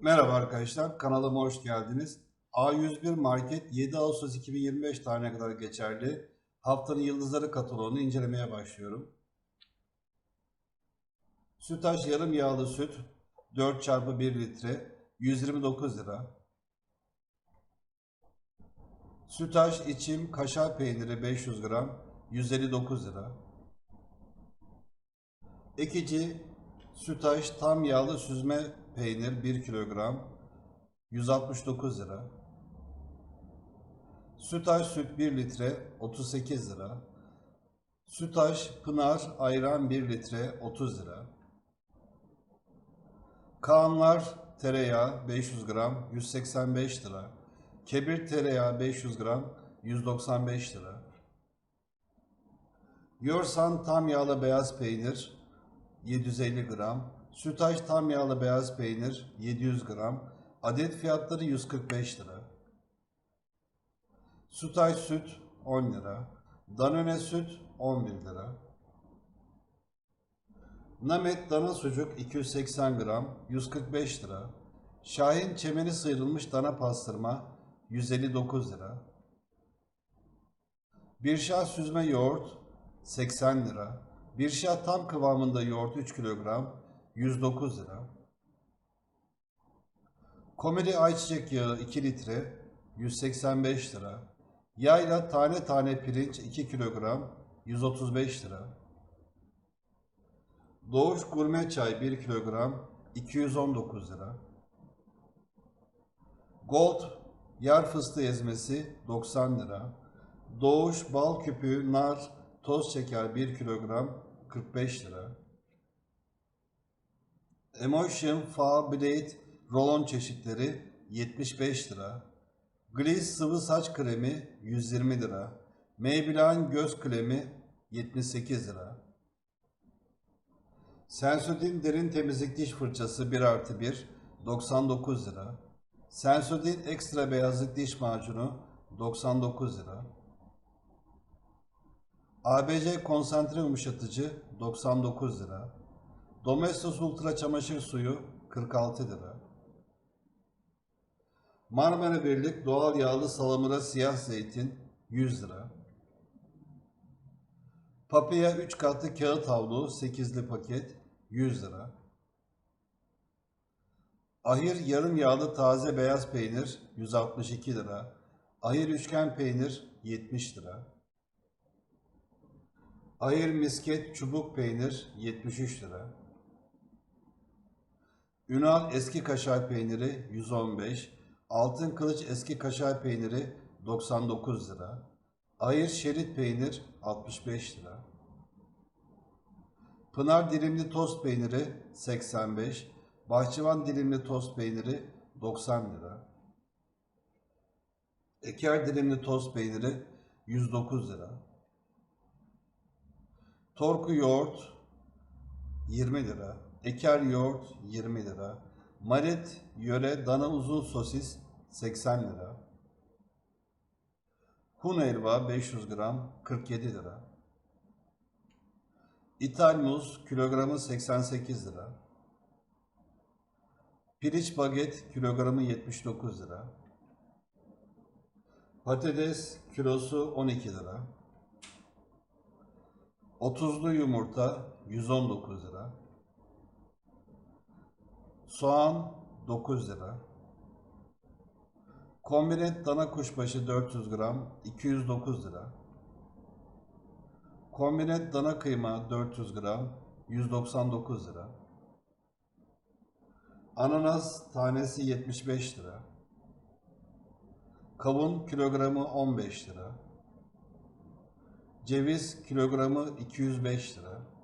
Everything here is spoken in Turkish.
Merhaba arkadaşlar, kanalıma hoş geldiniz. A101 Market 7 Ağustos 2025 tarihine kadar geçerli haftanın yıldızları kataloğunu incelemeye başlıyorum. Sütaş yarım yağlı süt 4 çarpı 1 litre 129 lira. Sütaş içim kaşar peyniri 500 gram 159 lira. Ekici Sütaş tam yağlı süzme peynir 1 kilogram 169 lira. Sütaş süt 1 litre 38 lira. Sütaş Pınar ayran 1 litre 30 lira. Kaanlar tereyağı 500 gram 185 lira. Kebir tereyağı 500 gram 195 lira. Yorsan tam yağlı beyaz peynir 750 gram. Sütaş tam yağlı beyaz peynir 700 gram. Adet fiyatları 145 lira. Sütaş süt 10 lira. Danone süt 11 lira. Namet dana sucuk 280 gram 145 lira. Şahin çemeni sıyrılmış dana pastırma 159 lira. Birşah süzme yoğurt 80 lira. Birşah tam kıvamında yoğurt 3 kilogram 109 lira. Komedi ayçiçek yağı 2 litre 185 lira. Yayla tane tane pirinç 2 kilogram 135 lira. Doğuş gurme çay 1 kilogram 219 lira. Gold yer fıstığı ezmesi 90 lira. Doğuş bal küpü, nar, toz şeker 1 kilogram 45 lira. Emotion Fa rolon çeşitleri 75 lira. Gliss sıvı saç kremi 120 lira. Maybelline göz kremi 78 lira. Sensodyne derin temizlik diş fırçası 1 artı 1 99 lira. Sensodyne ekstra beyazlık diş macunu 99 lira. ABC konsantre yumuşatıcı 99 lira. Domestos Ultra çamaşır suyu 46 lira. Marmara Birlik doğal yağlı salamura siyah zeytin 100 lira. Papaya 3 katlı kağıt havlu 8'li paket 100 lira. Ahir yarım yağlı taze beyaz peynir 162 lira. Ahir üçgen peynir 70 lira. Ahir misket çubuk peynir 73 lira. Ünal eski kaşar peyniri 115, Altın Kılıç eski kaşar peyniri 99 lira. Ayır şerit peynir 65 lira. Pınar dilimli tost peyniri 85, Bahçıvan dilimli tost peyniri 90 lira. Eker dilimli tost peyniri 109 lira. Torku yoğurt 20 lira. Eker yoğurt 20 lira. Marit yöre dana uzun sosis 80 lira. Hun helva 500 gram 47 lira. İthal muz kilogramı 88 lira. Piriç baget kilogramı 79 lira. Patates kilosu 12 lira. 30'lu yumurta 119 lira. Soğan 9 lira. Kombinet dana kuşbaşı 400 gram 209 lira. Kombinet dana kıyma 400 gram 199 lira. Ananas tanesi 75 lira. Kavun kilogramı 15 lira. Ceviz kilogramı 205 lira.